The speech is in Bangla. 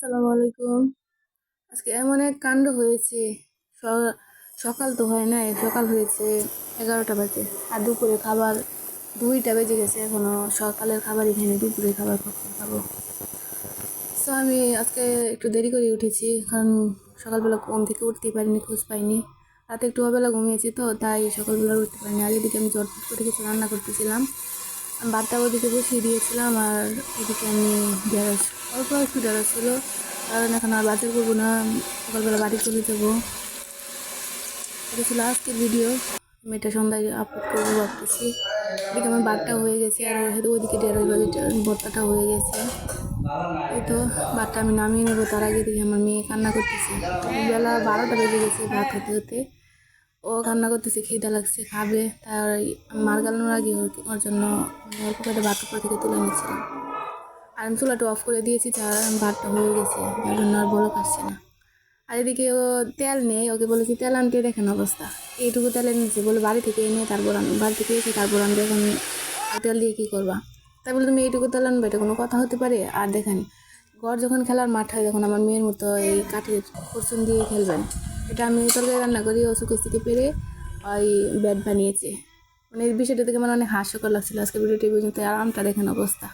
আসসালামু আলাইকুম। আজকে এমন এক কাণ্ড হয়েছে। সকাল তো হয় নাই, সকাল হয়েছে এগারোটা বাজে। আর দুপুরে খাবার দুইটা বেজে গেছে এখনও। সকালের খাবারই খাইনি দুপুরে খাবার কখন খাব? সো আমি আজকে একটু দেরি করে উঠেছি, কারণ সকালবেলা ঘুম থেকে উঠতেই পারিনি, খোঁজ পাইনি। রাতে একটু বেলা ঘুমিয়েছি তো, তাই সকালবেলা উঠতে পারিনি। আর এদিকে আমি চটপট করে কিছু রান্না করতেছিলাম। ভাতটা ওদিকে বসিয়ে দিয়েছিলাম, আর এদিকে আমি ঢেঁড়স অল্প একটু ঢেঁড়স ছিল কারণ এখন আর বাজার করব না, সকালবেলা বাড়ি চলে যাব এটা ছিল আজকের ভিডিও আমি এটা সন্ধ্যায় আপলোড করব ভাবতেছি। এদিকে আমার ভাতটা হয়ে গেছে, আর ওই- ওইদিকে ঢেঁড়স বাজিটা ভর্তাটা হয়ে গেছে। এই তো ভাতটা আমি নামিয়ে নেব, তার আগে দেখি আমার মেয়ে কান্না করতেছে। বেলা বারোটা বেজে গেছে ভাত হতে হতে ও কান্না করতেছে, খিদা লাগছে, খাবে। তার মার গালানোর আগে ওর- জন্য অল্প করে ভাত উপর থেকে তুলে নিচ্ছিলাম। আর আমি চুলাটা অফ করে দিয়েছি, তার ভাতটা হয়ে গেছে। যার জন্য আর বলো আসছে না। আর এদিকে ও তেল নেই, ওকে বলেছি, তেল আনতে দেখেন অবস্থা। এইটুকু তেল এনেছে, বলে বাড়ি থেকে এনে তারপর আন, বাড়ি থেকে এসে তারপর আনবে, এখন তেল দিয়ে কী করবা? তাই বলে, তুমি এইটুকু তেল আনবে, এটা কোনো কথা হতে পারে? আর দেখেন, ঘর যখন খেলার মাঠ হয়, তখন আমার মেয়ের মতো এই কাঠের কুরসুন দিয়ে খেলবেন। এটা আমি তরকারি রান্না করি, ও সুকেশ থেকে পেরে ওই ব্যাট বানিয়েছে। মানে বিষয়টা থেকে আমার অনেক হাস্যকর লাগছিল। আজকে ভিডিওটি পর্যন্ত আরামটা দেখেন অবস্থা।